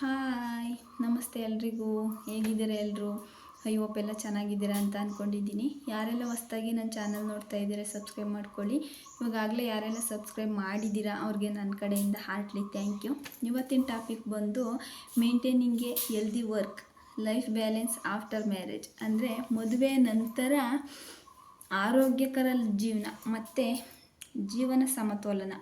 Hi, ನಮಸ್ತೆ ಎಲ್ರಿಗೂ. ಹೇಗಿದ್ದೀರಾ ಎಲ್ಲರೂ ಅಯ್ಯೋ ಎಲ್ಲ ಚೆನ್ನಾಗಿದ್ದೀರಾ ಅಂತ ಅಂದ್ಕೊಂಡಿದ್ದೀನಿ ಯಾರೆಲ್ಲ ಹೊಸ್ದಾಗಿ ನನ್ನ ಚಾನಲ್ ನೋಡ್ತಾ ಇದ್ದೀರ ಸಬ್ಸ್ಕ್ರೈಬ್ ಮಾಡ್ಕೊಳ್ಳಿ. ಇವಾಗಲೇ ಯಾರೆಲ್ಲ ಸಬ್ಸ್ಕ್ರೈಬ್ ಮಾಡಿದ್ದೀರಾ, ಅವ್ರಿಗೆ ನನ್ನ ಕಡೆಯಿಂದ ಹಾರ್ಟ್ಲಿ ಥ್ಯಾಂಕ್ ಯು ಇವತ್ತಿನ ಟಾಪಿಕ್ ಬಂದು maintaining a healthy work life balance after marriage ಅಂದರೆ ಮದುವೆ ನಂತರ ಆರೋಗ್ಯಕರ ಜೀವನ, ಮತ್ತು ಜೀವನ ಸಮತೋಲನ.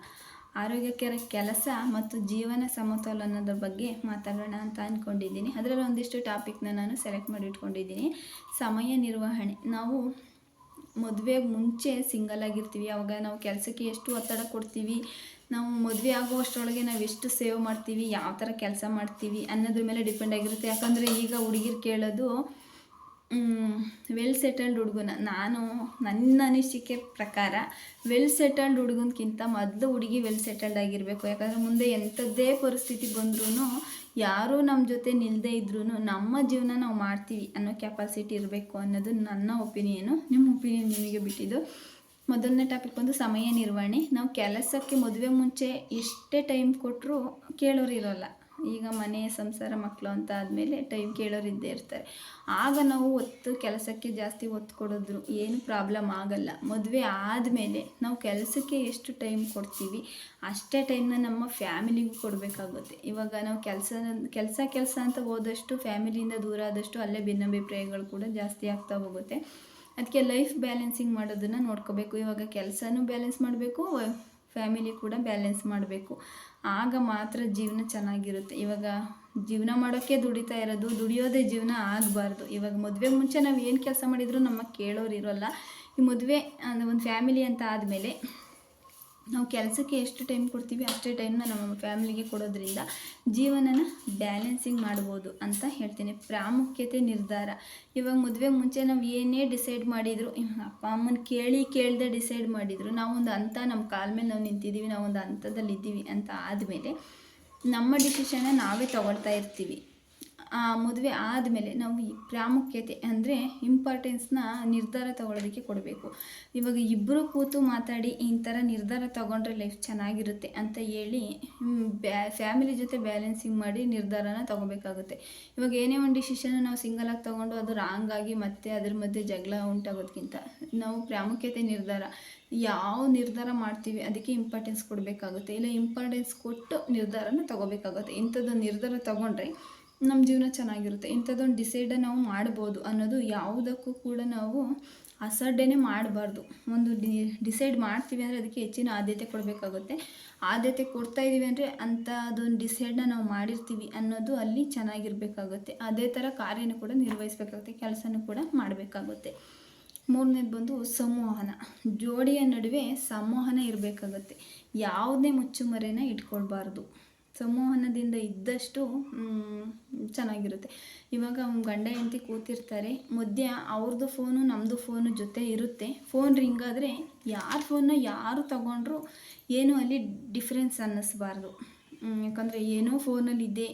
ಆರೋಗ್ಯಕರ ಕೆಲಸ ಮತ್ತು ಜೀವನ ಸಮತೋಲನದ ಬಗ್ಗೆ ಮಾತಾಡೋಣ ಅಂತ ಅಂದ್ಕೊಂಡಿದ್ದೀನಿ ಅದರಲ್ಲಿ ಒಂದಿಷ್ಟು ಟಾಪಿಕ್ನ ನಾನು ಸೆಲೆಕ್ಟ್ ಮಾಡಿ ಇಟ್ಕೊಂಡಿದ್ದೀನಿ. ಸಮಯ ನಿರ್ವಹಣೆ. ನಾವು ಮದುವೆ ಮುಂಚೆ ಸಿಂಗಲ್ ಆಗಿರ್ತೀವಿ. ಅವಾಗ ನಾವು ಕೆಲಸಕ್ಕೆ ಎಷ್ಟು ಒತ್ತಡ ಕೊಡ್ತೀವಿ? ನಾವು ಮದುವೆ ಆಗುವಷ್ಟರೊಳಗೆ ನಾವು ಎಷ್ಟು ಸೇವ್ ಮಾಡ್ತೀವಿ? ಯಾವ ಥರ ಕೆಲಸ ಮಾಡ್ತೀವಿ ಅನ್ನೋದ್ರ ಮೇಲೆ ಡಿಪೆಂಡ್ ಆಗಿರುತ್ತೆ. ಯಾಕಂದರೆ ಈಗ ಹುಡುಗಿರು ಕೇಳೋದು ವೆಲ್ ಸೆಟಲ್ಡ್ ಹುಡುಗನ. ನಾನು, ನನ್ನ ಅನಿಸಿಕೆ ಪ್ರಕಾರ ವೆಲ್ ಸೆಟಲ್ಡ್ ಹುಡುಗನ್ಕಿಂತ ಮೊದಲು ಹುಡುಗಿ ವೆಲ್ ಸೆಟಲ್ಡ್ ಆಗಿರಬೇಕು. ಯಾಕಂದರೆ ಮುಂದೆ ಎಂಥದ್ದೇ ಪರಿಸ್ಥಿತಿ ಬಂದ್ರೂ ಯಾರೂ ನಮ್ಮ ಜೊತೆ ನಿಲ್ಲದೆ ಇದ್ರೂ ನಮ್ಮ ಜೀವನ ನಾವು ಮಾಡ್ತೀವಿ ಅನ್ನೋ ಕೆಪಾಸಿಟಿ ಇರಬೇಕು ಅನ್ನೋದು ನನ್ನ ಒಪಿನಿಯನು ನಿಮ್ಮ ಒಪಿನಿಯನ್ ನಿಮಗೆ ಬಿಟ್ಟಿದ್ದು. ಮೊದಲನೇ ಟಾಪಿಕ್ ಬಂದು ಸಮಯ ನಿರ್ವಹಣೆ. ನಾವು ಕೆಲಸಕ್ಕೆ ಮದುವೆ ಮುಂಚೆ ಎಷ್ಟೇ ಟೈಮ್ ಕೊಟ್ಟರೂ ಕೇಳೋರು ಇರೋಲ್ಲ. ಈಗ ಮನೆ, ಸಂಸಾರ ಮಕ್ಕಳು ಅಂತ ಆದಮೇಲೆ ಟೈಮ್ ಕೇಳೋರು ಇದ್ದೇ ಇರ್ತಾರೆ. ಆಗ ನಾವು ಒತ್ತು ಕೆಲಸಕ್ಕೆ ಜಾಸ್ತಿ ಒತ್ತು ಕೊಡೋದ್ರು ಏನು ಪ್ರಾಬ್ಲಮ್ ಆಗಲ್ಲ. ಮದುವೆ ಆದಮೇಲೆ ನಾವು ಕೆಲಸಕ್ಕೆ ಎಷ್ಟು ಟೈಮ್ ಕೊಡ್ತೀವಿ, ಅಷ್ಟೇ ಟೈಮ್ನ ನಮ್ಮ ಫ್ಯಾಮಿಲಿಗೂ ಕೊಡಬೇಕಾಗುತ್ತೆ. ಇವಾಗ ನಾವು ಕೆಲಸ ಕೆಲಸ ಕೆಲಸ ಅಂತ ಹೋದಷ್ಟು ಫ್ಯಾಮಿಲಿಯಿಂದ ದೂರ ಆದಷ್ಟು ಅಲ್ಲೇ ಭಿನ್ನಾಭಿಪ್ರಾಯಗಳು ಕೂಡ ಜಾಸ್ತಿ ಆಗ್ತಾ ಹೋಗುತ್ತೆ. ಅದಕ್ಕೆ ಲೈಫ್ ಬ್ಯಾಲೆನ್ಸಿಂಗ್ ಮಾಡೋದನ್ನು ನೋಡ್ಕೋಬೇಕು. ಇವಾಗ ಕೆಲಸನೂ ಬ್ಯಾಲೆನ್ಸ್ ಮಾಡಬೇಕು ಫ್ಯಾಮಿಲಿ ಕೂಡ ಬ್ಯಾಲೆನ್ಸ್ ಮಾಡಬೇಕು. ಆಗ ಮಾತ್ರ ಜೀವನ ಚೆನ್ನಾಗಿರುತ್ತೆ. ಇವಾಗ ಜೀವನ ಮಾಡೋಕ್ಕೆ ದುಡಿತಾ ಇರೋದು, ದುಡಿಯೋದೇ ಜೀವನ ಆಗಬಾರ್ದು. ಇವಾಗ ಮದುವೆ ಮುಂಚೆ ನಾವು ಏನು ಕೆಲಸ ಮಾಡಿದರೂ ನಮ್ಮ ಕೇಳೋರು ಇರೋಲ್ಲ. ಈ ಮದುವೆ ಒಂದು ಫ್ಯಾಮಿಲಿ ಅಂತ ಆದಮೇಲೆ ನಾವು ಕೆಲಸಕ್ಕೆ ಎಷ್ಟು ಟೈಮ್ ಕೊಡ್ತೀವಿ ಅಷ್ಟೇ ಟೈಮ್ನ ನಮ್ಮ ಫ್ಯಾಮಿಲಿಗೆ ಕೊಡೋದ್ರಿಂದ ಜೀವನನ ಬ್ಯಾಲೆನ್ಸಿಂಗ್ ಮಾಡ್ಬೋದು ಅಂತ ಹೇಳ್ತೀನಿ. ಪ್ರಾಮುಖ್ಯತೆ ನಿರ್ಧಾರ. ಇವಾಗ ಮದುವೆ ಮುಂಚೆ ನಾವು ಏನೇ ಡಿಸೈಡ್ ಮಾಡಿದ್ರು ಅಪ್ಪ ಅಮ್ಮನ ಕೇಳಿ ಕೇಳದೆ ಡಿಸೈಡ್ ಮಾಡಿದ್ರು, ನಾವೊಂದು ಹಂತ ನಮ್ಮ ಕಾಲ ಮೇಲೆ ನಾವು ನಿಂತಿದ್ದೀವಿ ನಾವೊಂದು ಹಂತದಲ್ಲಿ ಇದ್ದೀವಿ ಅಂತ ಆದಮೇಲೆ ನಮ್ಮ ಡಿಸಿಷನ್ನ ನಾವೇ ತಗೊಳ್ತಾ ಇರ್ತೀವಿ. ಆ ಮದುವೆ ಆದಮೇಲೆ ನಾವು ಈ ಪ್ರಾಮುಖ್ಯತೆ ಅಂದರೆ ಇಂಪಾರ್ಟೆನ್ಸ್ನ ನಿರ್ಧಾರ ತಗೊಳ್ಳೋದಕ್ಕೆ ಕೊಡಬೇಕು. ಇವಾಗ ಇಬ್ಬರು ಕೂತು ಮಾತಾಡಿ ಈ ಥರ ನಿರ್ಧಾರ ತಗೊಂಡ್ರೆ ಲೈಫ್ ಚೆನ್ನಾಗಿರುತ್ತೆ ಅಂತ ಹೇಳಿ ಬ್ಯಾ ಫ್ಯಾಮಿಲಿ ಜೊತೆ ಬ್ಯಾಲೆನ್ಸಿಂಗ್ ಮಾಡಿ ನಿರ್ಧಾರನ ತಗೋಬೇಕಾಗುತ್ತೆ. ಇವಾಗ ಏನೇ ಒಂದು ಡಿಸಿಷನ್ ನಾವು ಸಿಂಗಲಾಗಿ ತೊಗೊಂಡು ಅದು ರಾಂಗ್ ಆಗಿ ಮತ್ತೆ ಅದ್ರ ಮಧ್ಯೆ ಜಗಳ ಉಂಟಾಗೋದಕ್ಕಿಂತ ನಾವು ಪ್ರಾಮುಖ್ಯತೆ ನಿರ್ಧಾರ, ಯಾವ ನಿರ್ಧಾರ ಮಾಡ್ತೀವಿ ಅದಕ್ಕೆ ಇಂಪಾರ್ಟೆನ್ಸ್ ಕೊಡಬೇಕಾಗುತ್ತೆ. ಇಲ್ಲ ಇಂಪಾರ್ಟೆನ್ಸ್ ಕೊಟ್ಟು ನಿರ್ಧಾರನ ತಗೋಬೇಕಾಗುತ್ತೆ. ಇಂಥದ್ದು ನಿರ್ಧಾರ ತಗೊಂಡ್ರೆ ನಮ್ಮ ಜೀವನ ಚೆನ್ನಾಗಿರುತ್ತೆ. ಇಂಥದ್ದೊಂದು ಡಿಸೈಡ ನಾವು ಮಾಡ್ಬೋದು ಅನ್ನೋದು ಯಾವುದಕ್ಕೂ ಕೂಡ ನಾವು ಅಸಡ್ಡೆನೇ ಮಾಡಬಾರ್ದು. ಒಂದು ಡಿಸೈಡ್ ಮಾಡ್ತೀವಿ ಅಂದರೆ ಅದಕ್ಕೆ ಹೆಚ್ಚಿನ ಆದ್ಯತೆ ಕೊಡಬೇಕಾಗುತ್ತೆ. ಆದ್ಯತೆ ಕೊಡ್ತಾ ಇದ್ದೀವಿ ಅಂದರೆ ಅಂಥ ಅದೊಂದು ಡಿಸೈಡನ್ನ ನಾವು ಮಾಡಿರ್ತೀವಿ ಅನ್ನೋದು ಅಲ್ಲಿ ಚೆನ್ನಾಗಿರಬೇಕಾಗುತ್ತೆ. ಅದೇ ಥರ ಕಾರ್ಯನೂ ಕೂಡ ನಿರ್ವಹಿಸಬೇಕಾಗುತ್ತೆ, ಕೆಲಸನೂ ಕೂಡ ಮಾಡಬೇಕಾಗುತ್ತೆ. ಮೂರನೇದು ಬಂದು ಸಂವಹನ. ಜೋಡಿಯ ನಡುವೆ ಸಂವಹನ ಇರಬೇಕಾಗುತ್ತೆ. ಯಾವುದೇ ಮುಚ್ಚುಮರೆನ ಇಟ್ಕೊಳ್ಬಾರ್ದು. ಸಂವಹನದಿಂದ ಇದ್ದಷ್ಟು ಚೆನ್ನಾಗಿರುತ್ತೆ. ಇವಾಗ ಗಂಡ ಹೆಂಡತಿ ಕೂತಿರ್ತಾರೆ. ಮಧ್ಯ ಅವ್ರದ್ದು ಫೋನು ನಮ್ಮದು ಫೋನು ಜೊತೆ ಇರುತ್ತೆ. ಫೋನ್ ರಿಂಗ್ ಆದರೆ ಯಾರ ಫೋನ್ನ ಯಾರು ತಗೊಂಡ್ರು ಏನು ಅಲ್ಲಿ ಡಿಫ್ರೆನ್ಸ್ ಅನ್ನಿಸ್ಬಾರ್ದು. ಯಾಕಂದರೆ ಏನೋ ಫೋನಲ್ಲಿ ಇದೆ,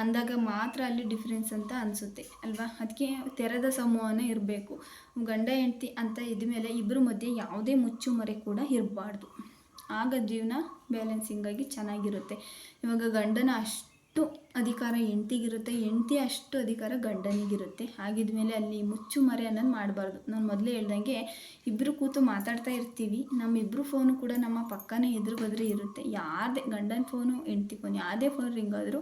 ಅಂದಾಗ ಮಾತ್ರ ಅಲ್ಲಿ ಡಿಫ್ರೆನ್ಸ್ ಅಂತ ಅನಿಸುತ್ತೆ, ಅಲ್ವಾ? ಅದಕ್ಕೆ ತೆರೆದ ಸಂವಹನ ಇರಬೇಕು. ಗಂಡ ಹೆಂಡತಿ ಅಂತ ಇದ್ಮೇಲೆ ಇಬ್ಬರ ಮಧ್ಯೆ ಯಾವುದೇ ಮುಚ್ಚುಮರೆ ಕೂಡ ಇರಬಾರ್ದು. ಆಗ ಜೀವನ ಬ್ಯಾಲೆನ್ಸಿಂಗಾಗಿ ಚೆನ್ನಾಗಿರುತ್ತೆ. ಇವಾಗ ಗಂಡನ ಅಷ್ಟು ಅಧಿಕಾರ ಹೆಂಡ್ತಿಗಿರುತ್ತೆ ಹೆಂಡತಿ ಅಷ್ಟು ಅಧಿಕಾರ ಗಂಡನಿಗಿರುತ್ತೆ. ಹಾಗಿದ್ಮೇಲೆ ಅಲ್ಲಿ ಮುಚ್ಚು ಮರೆ ಅನ್ನೋದು ಮಾಡಬಾರ್ದು. ನಾನು ಮೊದಲೇ ಹೇಳ್ದಂಗೆ ಇಬ್ಬರು ಕೂತು ಮಾತಾಡ್ತಾ ಇರ್ತೀವಿ. ನಮ್ಮಿಬ್ಬರು ಫೋನು ಕೂಡ ನಮ್ಮ ಪಕ್ಕನೇ ಎದುರು ಬದ್ರೆ ಇರುತ್ತೆ. ಯಾರದೇ ಗಂಡನ ಫೋನು ಹೆಂಡತಿ ಫೋನ್ ಯಾವುದೇ ಫೋನ್ ರಿಂಗ್ ಆದರೂ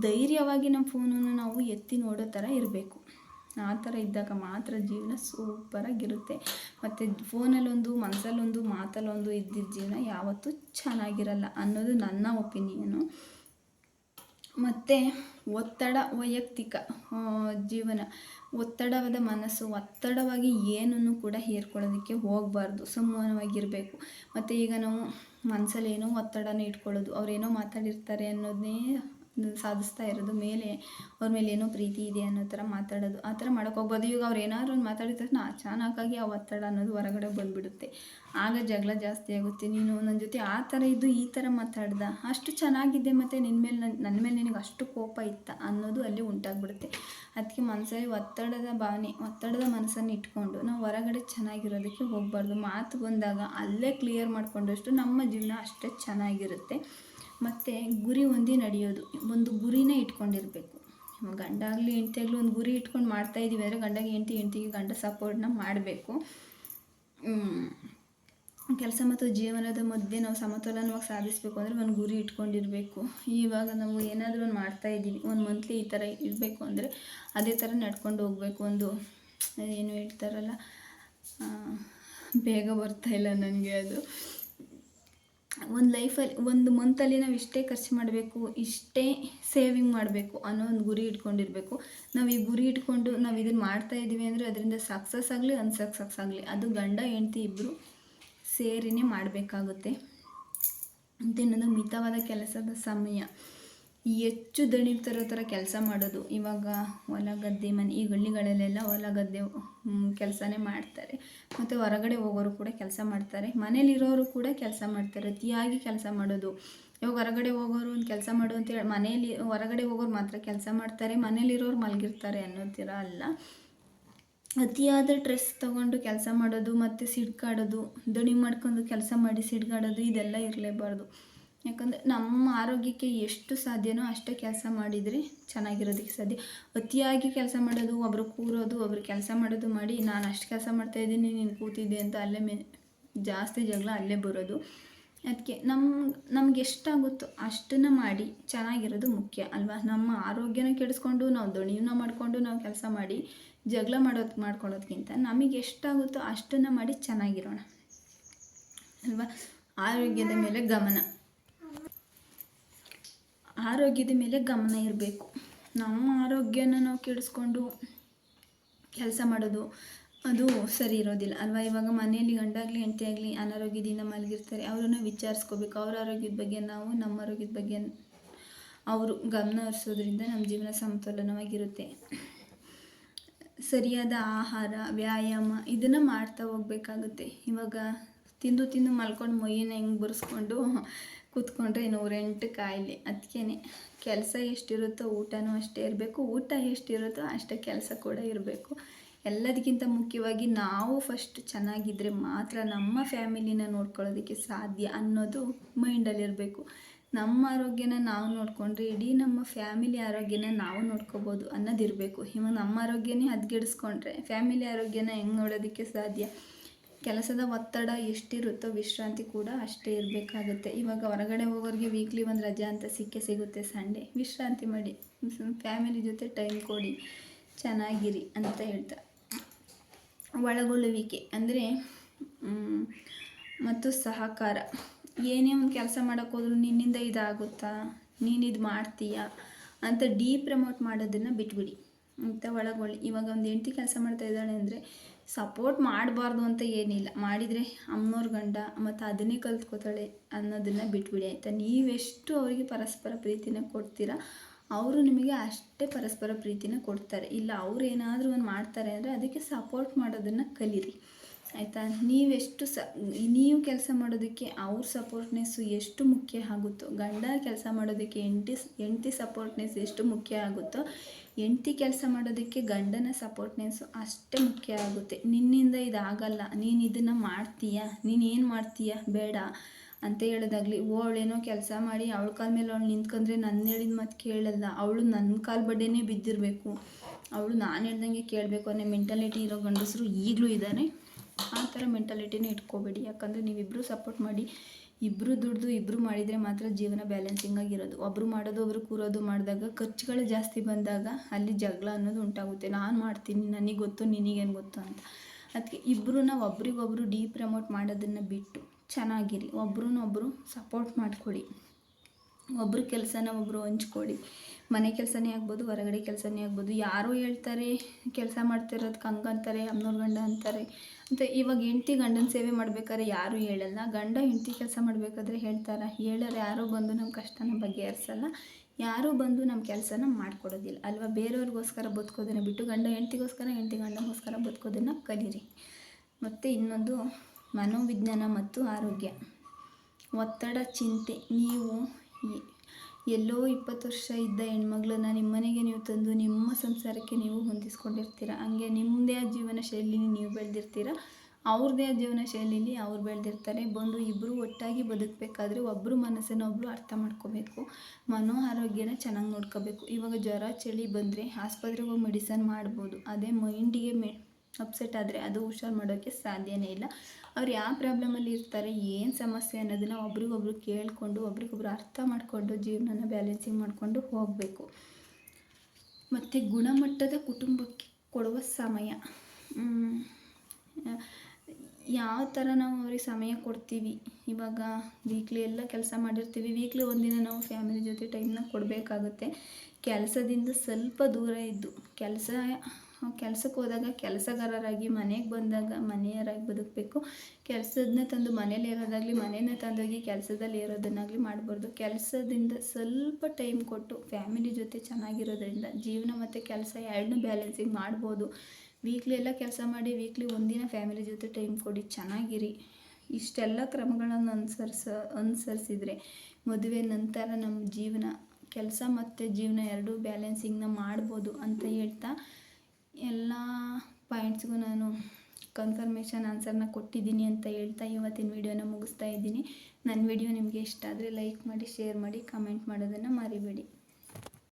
ಧೈರ್ಯವಾಗಿ ನಮ್ಮ ಫೋನನ್ನು ನಾವು ಎತ್ತಿ ನೋಡೋ ಥರ ಇರಬೇಕು. ಆ ಥರ ಇದ್ದಾಗ ಮಾತ್ರ ಜೀವನ ಸೂಪರಾಗಿರುತ್ತೆ. ಮತ್ತು ಫೋನಲ್ಲೊಂದು ಮನಸ್ಸಲ್ಲೊಂದು ಮಾತಲ್ಲೊಂದು ಇದ್ದಿದ್ದ ಜೀವನ ಯಾವತ್ತೂ ಚೆನ್ನಾಗಿರಲ್ಲ ಅನ್ನೋದು ನನ್ನ ಒಪಿನಿಯನು. ಮತ್ತು ಒತ್ತಡ, ವೈಯಕ್ತಿಕ ಜೀವನ. ಒತ್ತಡವಾದ ಮನಸ್ಸು, ಒತ್ತಡವಾಗಿ ಏನನ್ನು ಕೂಡ ಹೇರ್ಕೊಳ್ಳೋದಕ್ಕೆ ಹೋಗಬಾರ್ದು. ಸಂವಹನವಾಗಿರಬೇಕು. ಮತ್ತು ಈಗ ನಾವು ಮನಸ್ಸಲ್ಲಿ ಏನೋ ಒತ್ತಡನ ಇಟ್ಕೊಳ್ಳೋದು, ಅವ್ರೇನೋ ಮಾತಾಡಿರ್ತಾರೆ ಅನ್ನೋದನ್ನೇ ಸಾಧಿಸ್ತಾ ಇರೋದು, ಮೇಲೆ ಅವ್ರ ಮೇಲೆ ಏನೋ ಪ್ರೀತಿ ಇದೆ ಅನ್ನೋ ಥರ ಮಾತಾಡೋದು, ಆ ಥರ ಮಾಡೋಕೆ ಹೋಗ್ಬೋದು. ಈಗ ಅವ್ರು ಏನಾದ್ರು ಒಂದು ಮಾತಾಡಿದ ತಕ್ಷಣ ಅಚಾನಕ್ಕಾಗಿ ಆ ಒತ್ತಡ ಅನ್ನೋದು ಹೊರಗಡೆ ಬಂದುಬಿಡುತ್ತೆ. ಆಗ ಜಗಳ ಜಾಸ್ತಿ ಆಗುತ್ತೆ. ನೀನು ನನ್ನ ಜೊತೆ ಆ ಥರ ಇದ್ದು ಈ ಥರ ಮಾತಾಡ್ದ, ಅಷ್ಟು ಚೆನ್ನಾಗಿದೆ ಮತ್ತು ನಿನ್ನ ಮೇಲೆ ನನ್ನ ನನ್ನ ಮೇಲೆ ನಿನಗೆ ಅಷ್ಟು ಕೋಪ ಇತ್ತ ಅನ್ನೋದು ಅಲ್ಲಿ ಉಂಟಾಗ್ಬಿಡುತ್ತೆ. ಅದಕ್ಕೆ ಮನಸ್ಸಲ್ಲಿ ಒತ್ತಡದ ಭಾವನೆ, ಒತ್ತಡದ ಮನಸ್ಸನ್ನು ಇಟ್ಕೊಂಡು ನಾವು ಹೊರಗಡೆ ಚೆನ್ನಾಗಿರೋದಕ್ಕೆ ಹೋಗಬಾರ್ದು. ಮಾತು ಬಂದಾಗ ಅಲ್ಲೇ ಕ್ಲಿಯರ್ ಮಾಡಿಕೊಂಡಷ್ಟು ನಮ್ಮ ಜೀವನ ಅಷ್ಟೇ ಚೆನ್ನಾಗಿರುತ್ತೆ. ಮತ್ತು ಗುರಿ ಹೊಂದಿ ನಡೆಯೋದು. ಒಂದು ಗುರಿನೇ ಇಟ್ಕೊಂಡಿರಬೇಕು. ಗಂಡ ಆಗಲಿ, ಹೆಂಡತಿ ಒಂದು ಗುರಿ ಇಟ್ಕೊಂಡು ಮಾಡ್ತಾ ಇದ್ದೀವಿ ಅಂದರೆ ಗಂಡಗೆ ಹೆಂಡತಿ, ಹೆಂಡತಿಗೆ ಗಂಡ ಸಪೋರ್ಟ್ನ ಮಾಡಬೇಕು. ಕೆಲಸ ಮತ್ತು ಜೀವನದ ಮಧ್ಯೆ ನಾವು ಸಮತೋಲನವಾಗಿ ಸಾಧಿಸಬೇಕು ಅಂದರೆ ಒಂದು ಗುರಿ ಇಟ್ಕೊಂಡಿರಬೇಕು. ಇವಾಗ ನಾವು ಏನಾದರೂ ಒಂದು ಮಾಡ್ತಾ ಇದ್ದೀವಿ. ಒಂದು ಮಂತ್ಲಿ ಈ ಥರ ಇರಬೇಕು ಅಂದರೆ ಅದೇ ಥರ ನಡ್ಕೊಂಡು ಹೋಗಬೇಕು. ಒಂದು, ಏನು ಹೇಳ್ತಾರಲ್ಲ ಬೇಗ ಬರ್ತಾ ಇಲ್ಲ ನನಗೆ ಅದು. ಒಂದು ಲೈಫಲ್ಲಿ ಒಂದು ಮಂತಲ್ಲಿ ನಾವು ಇಷ್ಟೇ ಖರ್ಚು ಮಾಡಬೇಕು, ಇಷ್ಟೇ ಸೇವಿಂಗ್ ಮಾಡಬೇಕು ಅನ್ನೋ ಒಂದು ಗುರಿ ಇಟ್ಕೊಂಡಿರಬೇಕು. ನಾವು ಈ ಗುರಿ ಇಟ್ಕೊಂಡು ನಾವು ಇದನ್ನು ಮಾಡ್ತಾ ಇದ್ದೀವಿ ಅಂದರೆ ಅದರಿಂದ ಸಕ್ಸಸ್ ಆಗಲಿ ಅನ್ಸಕ್ಸಸ್ ಆಗಲಿ, ಅದು ಗಂಡ, ಹೆಂಡತಿ ಇಬ್ಬರು ಸೇರಿನೇ ಮಾಡಬೇಕಾಗುತ್ತೆ. ಮತ್ತು ಇನ್ನೊಂದು ಮಿತವಾದ ಕೆಲಸದ ಸಮಯ. ಹೆಚ್ಚು ದಣಿತರೋ ಥರ ಕೆಲಸ ಮಾಡೋದು. ಇವಾಗ ಹೊಲ ಗದ್ದೆ ಮನೆ, ಈ ಹಳ್ಳಿಗಳಲ್ಲೆಲ್ಲ ಹೊಲ ಗದ್ದೆ ಕೆಲಸನೇ ಮಾಡ್ತಾರೆ. ಮತ್ತು ಹೊರಗಡೆ ಹೋಗೋರು ಕೂಡ ಕೆಲಸ ಮಾಡ್ತಾರೆ. ಮನೇಲಿರೋರು ಕೂಡ ಕೆಲಸ ಮಾಡ್ತಾರೆ. ಅತಿಯಾಗಿ ಕೆಲಸ ಮಾಡೋದು. ಇವಾಗ ಹೊರಗಡೆ ಹೋಗೋರು ಒಂದು ಕೆಲಸ ಮಾಡು ಅಂತೇಳಿ ಮನೇಲಿ, ಹೊರಗಡೆ ಹೋಗೋರು ಮಾತ್ರ ಕೆಲಸ ಮಾಡ್ತಾರೆ. ಮನೇಲಿರೋರು ಮಲಗಿರ್ತಾರೆ ಅನ್ನೋದಿರ ಅಲ್ಲ. ಅತಿಯಾದ ಡ್ರೆಸ್ ತೊಗೊಂಡು ಕೆಲಸ ಮಾಡೋದು, ಮತ್ತು ಸಿಡ್ಕಾಡೋದು ದಣಿ ಮಾಡ್ಕೊಂಡು ಕೆಲಸ ಮಾಡಿ ಸಿಡ್ಗಾಡೋದು ಇದೆಲ್ಲ ಇರಲೇಬಾರ್ದು. ಯಾಕಂದರೆ ನಮ್ಮ ಆರೋಗ್ಯಕ್ಕೆ ಎಷ್ಟು ಸಾಧ್ಯನೋ ಅಷ್ಟೇ ಕೆಲಸ ಮಾಡಿದರೆ ಚೆನ್ನಾಗಿರೋದಕ್ಕೆ ಸಾಧ್ಯ. ಅತಿಯಾಗಿ ಕೆಲಸ ಮಾಡೋದು, ಒಬ್ರು ಕೂರೋದು, ಒಬ್ರು ಕೆಲಸ ಮಾಡೋದು ಮಾಡಿ, ನಾನು ಅಷ್ಟು ಕೆಲಸ ಮಾಡ್ತಾಯಿದ್ದೀನಿ ನೀನು ಕೂತಿದ್ದೆ ಅಂತ ಅಲ್ಲೇ ಮೇ, ಜಾಸ್ತಿ ಜಗಳ ಅಲ್ಲೇ ಬರೋದು. ಅದಕ್ಕೆ ನಮ್ಮ ನಮ್ಗೆ ಎಷ್ಟಾಗುತ್ತೋ ಅಷ್ಟನ್ನು ಮಾಡಿ ಚೆನ್ನಾಗಿರೋದು ಮುಖ್ಯ ಅಲ್ವಾ? ನಮ್ಮ ಆರೋಗ್ಯನ ಕೆಡಿಸ್ಕೊಂಡು, ನಾವು ದಣಿಯನ್ನ ಮಾಡಿಕೊಂಡು, ನಾವು ಕೆಲಸ ಮಾಡಿ ಜಗಳ ಮಾಡೋದು, ಮಾಡ್ಕೊಳ್ಳೋದ್ಕಿಂತ ನಮಗೆ ಎಷ್ಟಾಗುತ್ತೋ ಅಷ್ಟನ್ನು ಮಾಡಿ ಚೆನ್ನಾಗಿರೋಣ. ಅಲ್ವಾ? ಆರೋಗ್ಯದ ಮೇಲೆ ಗಮನ. ಆರೋಗ್ಯದ ಮೇಲೆ ಗಮನ ಇರಬೇಕು. ನಮ್ಮ ಆರೋಗ್ಯನ ನಾವು ಕೆಡಿಸ್ಕೊಂಡು ಕೆಲಸ ಮಾಡೋದು ಅದು ಸರಿ ಇರೋದಿಲ್ಲ. ಅಲ್ವಾ? ಇವಾಗ ಮನೆಯಲ್ಲಿ ಗಂಡಾಗಲಿ ಹೆಂಡತಿ ಆಗಲಿ ಅನಾರೋಗ್ಯದಿಂದ ಮಲಗಿರ್ತಾರೆ. ಅವರನ್ನು ವಿಚಾರಿಸ್ಕೋಬೇಕು. ಅವ್ರ ಆರೋಗ್ಯದ ಬಗ್ಗೆ ನಾವು, ನಮ್ಮ ಆರೋಗ್ಯದ ಬಗ್ಗೆ ಅವರು ಗಮನ ಹರಿಸೋದ್ರಿಂದ ನಮ್ಮ ಜೀವನ ಸಮತೋಲನವಾಗಿರುತ್ತೆ. ಸರಿಯಾದ ಆಹಾರ, ವ್ಯಾಯಾಮ ಇದನ್ನು ಮಾಡ್ತಾ ಹೋಗ್ಬೇಕಾಗುತ್ತೆ. ಇವಾಗ ತಿಂದು ತಿಂದು ಮಲ್ಕೊಂಡು ಮೊಯ್ಯನ ಹೆಂಗೆ ಬರೆಸ್ಕೊಂಡು ಕೂತ್ಕೊಂಡ್ರೆ ನೂರೆಂಟು ಕಾಯಿಲೆ. ಅದಕ್ಕೇ ಕೆಲಸ ಎಷ್ಟಿರುತ್ತೋ ಊಟನೂ ಅಷ್ಟೇ ಇರಬೇಕು. ಊಟ ಎಷ್ಟಿರುತ್ತೋ ಅಷ್ಟೇ ಕೆಲಸ ಕೂಡ ಇರಬೇಕು. ಎಲ್ಲದಕ್ಕಿಂತ ಮುಖ್ಯವಾಗಿ ನಾವು ಫಸ್ಟ್ ಚೆನ್ನಾಗಿದ್ದರೆ ಮಾತ್ರ ನಮ್ಮ ಫ್ಯಾಮಿಲಿನ ನೋಡ್ಕೊಳ್ಳೋದಕ್ಕೆ ಸಾಧ್ಯ ಅನ್ನೋದು ಮೈಂಡಲ್ಲಿರಬೇಕು. ನಮ್ಮ ಆರೋಗ್ಯನ ನಾವು ನೋಡಿಕೊಂಡ್ರೆ ಇಡೀ ನಮ್ಮ ಫ್ಯಾಮಿಲಿ ಆರೋಗ್ಯನ ನಾವು ನೋಡ್ಕೋಬೋದು ಅನ್ನೋದಿರಬೇಕು. ಇವಾಗ ನಮ್ಮ ಆರೋಗ್ಯನೇ ಹದಗೆಡಿಸ್ಕೊಂಡ್ರೆ ಫ್ಯಾಮಿಲಿ ಆರೋಗ್ಯನ ಹೆಂಗೆ ನೋಡೋದಕ್ಕೆ ಸಾಧ್ಯ? ಕೆಲಸದ ಒತ್ತಡ ಎಷ್ಟಿರುತ್ತೋ ವಿಶ್ರಾಂತಿ ಕೂಡ ಅಷ್ಟೇ ಇರಬೇಕಾಗುತ್ತೆ. ಇವಾಗ ಹೊರಗಡೆ ಹೋಗೋರಿಗೆ ವೀಕ್ಲಿ ಒಂದು ರಜಾ ಅಂತ ಸಿಕ್ಕೇ ಸಿಗುತ್ತೆ ಸಂಡೇ ವಿಶ್ರಾಂತಿ ಮಾಡಿ. ಫ್ಯಾಮಿಲಿ ಜೊತೆ ಟೈಮ್ ಕೊಡಿ. ಚೆನ್ನಾಗಿರಿ ಅಂತ ಹೇಳ್ತಾರೆ ಒಳಗೊಳ್ಳುವಿಕೆ ಅಂದರೆ ಮತ್ತು ಸಹಕಾರ. ಏನೇ ಒಂದು ಕೆಲಸ ಮಾಡೋಕ್ಕೆ ಹೋದ್ರೂ ನಿನ್ನಿಂದ ಇದಾಗುತ್ತಾ? ನೀನು ಇದು ಮಾಡ್ತೀಯಾ? ಅಂತ ಡೀ ಪ್ರಮೋಟ್ ಮಾಡೋದನ್ನು ಬಿಟ್ಬಿಡಿ. ಅಂತ ಒಳಗೊಳ್ಳಿ. ಇವಾಗ ಒಂದು ಹೆಂಡತಿ ಕೆಲಸ ಮಾಡ್ತಾ ಇದ್ದಾಳೆ ಅಂದರೆ ಸಪೋರ್ಟ್ ಮಾಡಬಾರ್ದು ಅಂತ ಏನಿಲ್ಲ. ಮಾಡಿದರೆ ಅಮ್ಮನವ್ರ ಗಂಡ ಮತ್ತು ಅದನ್ನೇ ಕಲ್ತ್ಕೋತಾಳೆ ಅನ್ನೋದನ್ನು ಬಿಟ್ಬಿಡಿ ಆಯಿತಾ? ನೀವೆಷ್ಟು ಅವರಿಗೆ ಪರಸ್ಪರ ಪ್ರೀತಿನ ಕೊಡ್ತೀರಾ, ಅವರು ನಿಮಗೆ ಅಷ್ಟೇ ಪರಸ್ಪರ ಪ್ರೀತಿನ ಕೊಡ್ತಾರೆ. ಇಲ್ಲ, ಅವ್ರು ಏನಾದರೂ ಒಂದು ಮಾಡ್ತಾರೆ ಅಂದರೆ ಅದಕ್ಕೆ ಸಪೋರ್ಟ್ ಮಾಡೋದನ್ನು ಕಲೀರಿ. ಆಯಿತಾ? ನೀವೆಷ್ಟು ಸ, ನೀವು ಕೆಲಸ ಮಾಡೋದಕ್ಕೆ ಅವ್ರ ಸಪೋರ್ಟ್ನೆಸ್ಸು ಎಷ್ಟು ಮುಖ್ಯ ಆಗುತ್ತೋ, ಗಂಡ ಕೆಲಸ ಮಾಡೋದಕ್ಕೆ ಹೆಂಡತಿ ಹೆಂಡತಿ ಸಪೋರ್ಟ್ನೆಸ್ ಎಷ್ಟು ಮುಖ್ಯ ಆಗುತ್ತೋ ಹೆಂಡತಿ ಕೆಲಸ ಮಾಡೋದಕ್ಕೆ ಗಂಡನ ಸಪೋರ್ಟ್ನೆಸ್ಸು ಅಷ್ಟೇ ಮುಖ್ಯ ಆಗುತ್ತೆ. ನಿನ್ನಿಂದ ಇದಾಗಲ್ಲ, ನೀನು ಇದನ್ನು ಮಾಡ್ತೀಯಾ, ನೀನು ಏನು ಮಾಡ್ತೀಯಾ, ಬೇಡ ಅಂತ ಹೇಳೋದಾಗಲಿ ಅವಳೇನೋ ಕೆಲಸ ಮಾಡಿ ಅವಳ ಕಾಲ ಮೇಲೆ ಅವಳು ನಿಂತ್ಕೊಂಡ್ರೆ ನನ್ನ ಹೇಳಿದ ಮಾತು ಕೇಳಲ್ಲ, ಅವಳು ನನ್ನ ಕಾಲ ಬಡ್ಡೆನೇ ಬಿದ್ದಿರಬೇಕು. ಅವಳು ನಾನು ಹೇಳ್ದಂಗೆ ಕೇಳಬೇಕು ಅನ್ನೋ ಮೆಂಟಾಲಿಟಿ ಇರೋ ಗಂಡಸರು ಈಗಲೂ ಇದ್ದಾರೆ ಆ ಥರ ಮೆಂಟಾಲಿಟಿನೂ ಇಟ್ಕೋಬೇಡಿ. ಯಾಕಂದರೆ ನೀವಿಬ್ಬರು ಸಪೋರ್ಟ್ ಮಾಡಿ ಇಬ್ಬರು ದುಡ್ದು ಇಬ್ಬರು ಮಾಡಿದರೆ ಮಾತ್ರ ಜೀವನ ಬ್ಯಾಲೆನ್ಸಿಂಗ್ ಆಗಿರೋದು. ಒಬ್ಬರು ಮಾಡೋದು ಒಬ್ಬರು ಕೂರೋದು ಮಾಡಿದಾಗ ಖರ್ಚುಗಳು ಜಾಸ್ತಿ ಬಂದಾಗ ಅಲ್ಲಿ ಜಗಳ ಅನ್ನೋದು ಉಂಟಾಗುತ್ತೆ. ನಾನು ಮಾಡ್ತೀನಿ, ನನಗೆ ಗೊತ್ತು, ನಿನಗೇನು ಗೊತ್ತು ಅಂತ. ಅದಕ್ಕೆ ಇಬ್ಬರು ನಾವು ಒಬ್ರಿಗೊಬ್ರು ಡೀ ಪ್ರಮೋಟ್ ಮಾಡೋದನ್ನು ಬಿಟ್ಟು ಚೆನ್ನಾಗಿರಿ. ಒಬ್ರನ್ನೊಬ್ಬರು ಸಪೋರ್ಟ್ ಮಾಡ್ಕೊಳ್ಳಿ. ಒಬ್ಬರು ಕೆಲಸನ ಒಬ್ಬರು ಹಂಚ್ಕೊಳ್ಳಿ ಮನೆ ಕೆಲಸನೇ ಆಗ್ಬೋದು, ಹೊರಗಡೆ ಕೆಲಸನೇ ಆಗ್ಬೋದು. ಯಾರು ಹೇಳ್ತಾರೆ, ಕೆಲಸ ಮಾಡ್ತಿರೋದಕ್ಕೆ ಹಂಗಂತಾರೆ ಅಮ್ಮನವ್ರ ಗಂಡ ಅಂತಾರೆ. ಅಂತ ಇವಾಗ ಹೆಂಡ್ತಿ ಗಂಡನ ಸೇವೆ ಮಾಡ್ಬೇಕಾದ್ರೆ ಯಾರೂ ಹೇಳಲ್ಲ. ಗಂಡ ಹೆಂಡತಿ ಕೆಲಸ ಮಾಡಬೇಕಾದ್ರೆ ಹೇಳ್ತಾರೆ. ಹೇಳೋರು ಯಾರೂ ಬಂದು ನಮ್ಮ ಕಷ್ಟನ ಬಗೆಹರಿಸಲ್ಲ. ಯಾರೂ ಬಂದು ನಮ್ಮ ಕೆಲಸನ ಮಾಡ್ಕೊಡೋದಿಲ್ಲ. ಅಲ್ವಾ? ಬೇರೆಯವ್ರಿಗೋಸ್ಕರ ಬದುಕೋದನ್ನು ಬಿಟ್ಟು ಗಂಡ ಹೆಂಡ್ತಿಗೋಸ್ಕರ, ಹೆಂಡ್ತಿ ಗಂಡಗೋಸ್ಕರ ಬದುಕೋದನ್ನು ಕಲೀರಿ. ಮತ್ತು ಇನ್ನೊಂದು, ಮನೋವಿಜ್ಞಾನ ಮತ್ತು ಆರೋಗ್ಯ. ಒತ್ತಡ, ಚಿಂತೆ. ನೀವು ಎಲ್ಲೋ ಇಪ್ಪತ್ತು ವರ್ಷ ಇದ್ದ ಹೆಣ್ಮಗಳನ್ನ ನಿಮ್ಮ ಮನೆಗೆ ನೀವು ತಂದು ನಿಮ್ಮ ಸಂಸಾರಕ್ಕೆ ನೀವು ಹೊಂದಿಸ್ಕೊಂಡಿರ್ತೀರ? ಹಂಗೆ ನಿಮ್ಮದೇ ಆ ಜೀವನ ಶೈಲಿನ ನೀವು ಬೆಳೆದಿರ್ತೀರ? ಅವ್ರದ್ದೇ ಜೀವನ ಶೈಲಿಲಿ ಅವ್ರು ಬೆಳೆದಿರ್ತಾರೆ. ಬಂದು ಇಬ್ಬರು ಒಟ್ಟಾಗಿ ಬದುಕಬೇಕಾದ್ರೆ ಒಬ್ಬರು ಮನಸ್ಸನ್ನು ಒಬ್ಬರು ಅರ್ಥ ಮಾಡ್ಕೋಬೇಕು. ಮನೋ ಆರೋಗ್ಯನ ಚೆನ್ನಾಗಿ ನೋಡ್ಕೋಬೇಕು. ಇವಾಗ ಜ್ವರ, ಚಳಿ ಬಂದರೆ ಆಸ್ಪತ್ರೆಗೆ ಹೋಗಿ ಮೆಡಿಸನ್ ಮಾಡ್ಬೋದು. ಅದೇ ಮೈಂಡಿಗೆ ಮೆ ಅಪ್ಸೆಟ್ ಆದರೆ ಅದು ಹುಷಾರು ಮಾಡೋಕ್ಕೆ ಸಾಧ್ಯನೇ ಇಲ್ಲ. ಅವ್ರು ಯಾವ ಪ್ರಾಬ್ಲಮಲ್ಲಿ ಇರ್ತಾರೆ, ಏನು ಸಮಸ್ಯೆ ಅನ್ನೋದನ್ನು ಒಬ್ರಿಗೊಬ್ರು ಕೇಳಿಕೊಂಡು, ಒಬ್ರಿಗೊಬ್ರು ಅರ್ಥ ಮಾಡಿಕೊಂಡು, ಜೀವನನ ಬ್ಯಾಲೆನ್ಸಿಂಗ್ ಮಾಡಿಕೊಂಡು ಹೋಗಬೇಕು. ಮತ್ತು ಗುಣಮಟ್ಟದ ಕುಟುಂಬಕ್ಕೆ ಕೊಡುವ ಸಮಯ. ಯಾವ ಥರ ನಾವು ಅವ್ರಿಗೆ ಸಮಯ ಕೊಡ್ತೀವಿ? ಇವಾಗ ವೀಕ್ಲಿ ಎಲ್ಲ ಕೆಲಸ ಮಾಡಿರ್ತೀವಿ. ವೀಕ್ಲಿ ಒಂದಿನ ನಾವು ಫ್ಯಾಮಿಲಿ ಜೊತೆ ಟೈಮ್ನ ಕೊಡಬೇಕಾಗುತ್ತೆ. ಕೆಲಸದಿಂದ ಸ್ವಲ್ಪ ದೂರ ಇದ್ದು ಕೆಲಸ, ಕೆಲಸಕ್ಕೆ ಹೋದಾಗ ಕೆಲಸಗಾರರಾಗಿ, ಮನೆಗೆ ಬಂದಾಗ ಮನೆಯವರಾಗಿ ಬದುಕಬೇಕು. ಕೆಲಸದನ್ನ ತಂದು ಮನೇಲಿ ಇರೋದಾಗಲಿ ಮನೆಯನ್ನ ತಂದೋಗಿ ಕೆಲಸದಲ್ಲಿ ಇರೋದನ್ನಾಗಲಿ ಮಾಡಬಾರ್ದು. ಕೆಲಸದಿಂದ ಸ್ವಲ್ಪ ಟೈಮ್ ಕೊಟ್ಟು ಫ್ಯಾಮಿಲಿ ಜೊತೆ ಚೆನ್ನಾಗಿರೋದ್ರಿಂದ ಜೀವನ ಮತ್ತು ಕೆಲಸ ಎರಡನ್ನೂ ಬ್ಯಾಲೆನ್ಸಿಂಗ್ ಮಾಡ್ಬೋದು. ವೀಕ್ಲಿ ಎಲ್ಲ ಕೆಲಸ ಮಾಡಿ ವೀಕ್ಲಿ ಒಂದಿನ ಫ್ಯಾಮಿಲಿ ಜೊತೆ ಟೈಮ್ ಕೊಡಿ, ಚೆನ್ನಾಗಿರಿ. ಇಷ್ಟೆಲ್ಲ ಕ್ರಮಗಳನ್ನು ಅನುಸರಿಸ, ಅನುಸರಿಸಿದರೆ ಮದುವೆ ನಂತರ ನಮ್ಮ ಜೀವನ ಕೆಲಸ ಮತ್ತು ಜೀವನ ಎರಡೂ ಬ್ಯಾಲೆನ್ಸಿಂಗ್ನ ಮಾಡ್ಬೋದು ಅಂತ ಹೇಳ್ತಾ ಎಲ್ಲ ಪಾಯಿಂಟ್ಸ್ಗೂ ನಾನು ಕನ್ಫರ್ಮೇಷನ್ ಆನ್ಸರ್ನ ಕೊಟ್ಟಿದ್ದೀನಿ ಅಂತ ಹೇಳ್ತಾ ಇವತ್ತಿನ ವಿಡಿಯೋನ ಮುಗಿಸ್ತಾ ಇದ್ದೀನಿ. ನನ್ನ ವಿಡಿಯೋ ನಿಮಗೆ ಇಷ್ಟ ಆದರೆ ಲೈಕ್ ಮಾಡಿ ಶೇರ್ ಮಾಡಿ ಕಮೆಂಟ್ ಮಾಡೋದನ್ನು ಮರಿಬೇಡಿ.